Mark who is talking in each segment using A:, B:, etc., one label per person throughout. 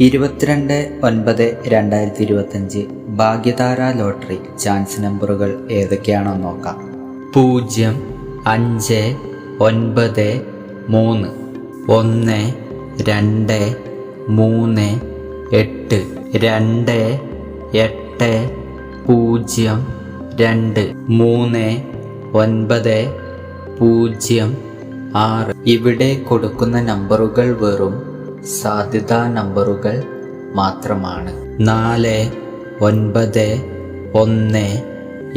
A: ഇരുപത്തിരണ്ട് ഒൻപത് രണ്ടായിരത്തി ഇരുപത്തഞ്ച് ഭാഗ്യതാര ലോട്ടറി ചാൻസ് നമ്പറുകൾ ഏതൊക്കെയാണെന്ന് നോക്കാം. പൂജ്യം അഞ്ച് ഒൻപത് മൂന്ന് ഒന്ന് രണ്ട് മൂന്ന് എട്ട് രണ്ട് എട്ട് പൂജ്യം രണ്ട് മൂന്ന് ഒൻപത് പൂജ്യം ആറ്. ഇവിടെ കൊടുക്കുന്ന നമ്പറുകൾ വെറും സാധ്യതാ നമ്പറുകൾ മാത്രമാണ്. നാല് ഒൻപത് ഒന്ന്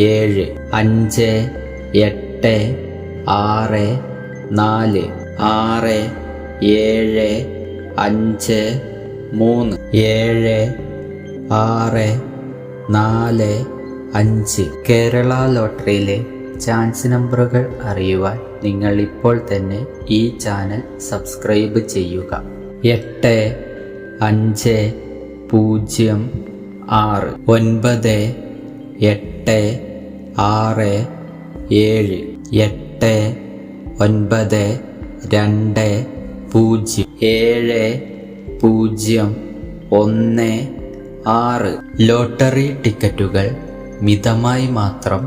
A: ഏഴ് അഞ്ച് എട്ട് ആറ് നാല് ആറ് ഏഴ് അഞ്ച് മൂന്ന് ഏഴ് ആറ് നാല് അഞ്ച്. കേരള ലോട്ടറിയിലെ ചാൻസ് നമ്പറുകൾ അറിയുവാൻ നിങ്ങൾ ഇപ്പോൾ തന്നെ ഈ ചാനൽ സബ്സ്ക്രൈബ് ചെയ്യുക. എട്ട് അഞ്ച് പൂജ്യം ആറ് ഒൻപത് എട്ട് ആറ് ഏഴ് എട്ട് ഒൻപത് രണ്ട് പൂജ്യം ഏഴ് പൂജ്യം ഒന്ന് ആറ്. ലോട്ടറി ടിക്കറ്റുകൾ മിതമായി മാത്രം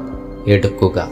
A: എടുക്കുക.